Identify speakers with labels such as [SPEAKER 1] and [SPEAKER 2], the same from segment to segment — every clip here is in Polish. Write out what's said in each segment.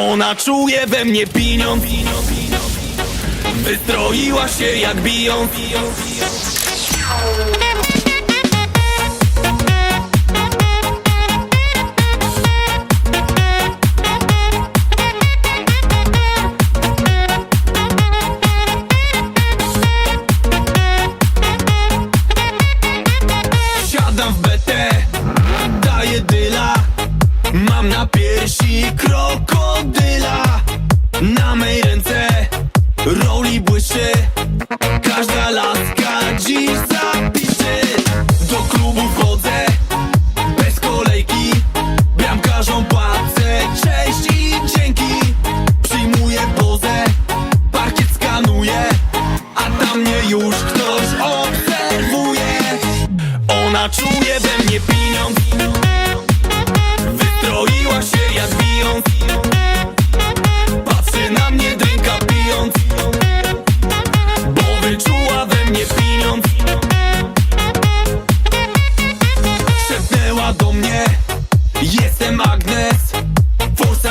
[SPEAKER 1] Ona czuje we mnie pieniądz. Wystroiła się jak biją. Siadam w BT, daję dyla. Mam na piersi krokodyla Na mej ręce. Roli błyszczy. Każda laska dziś zapisze. Do klubu wchodzę bez kolejki. Bramkarzom płacę. Cześć i dzięki. Przyjmuję pozę, parkiet skanuję A tam mnie już ktoś obserwuje. Ona czuje we mnie pieniądz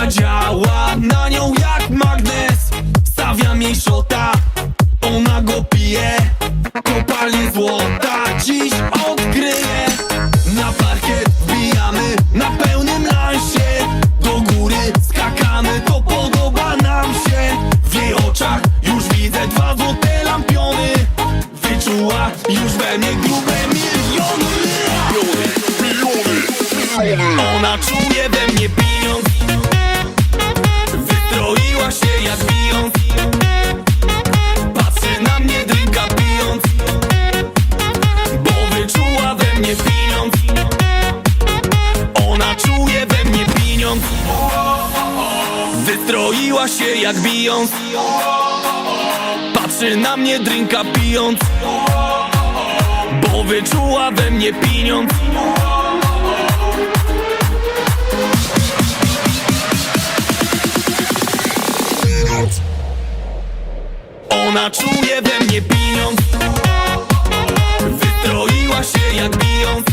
[SPEAKER 1] działa na nią jak magnes. Stawiam jej szota Ona go pije. Kopalnie złota Dziś odkryje Na parkiet wbijamy Na pełnym lansie. Do góry skakamy To podoba nam się. W jej oczach już widzę Dwa złote lampiony. Wyczuła już we mnie grube miliony. Ona czuje we mnie pieniądz Się jak bijąc Patrzy na mnie drinka pijąc. Bo wyczuła we mnie pieniądz. Ona czuje we mnie pieniądz. Wystroiła się jak bijąc Patrzy na mnie drinka pijąc. Bo wyczuła we mnie pieniądz Ona czuje we mnie pieniądz. Wystroiła się jak bijąc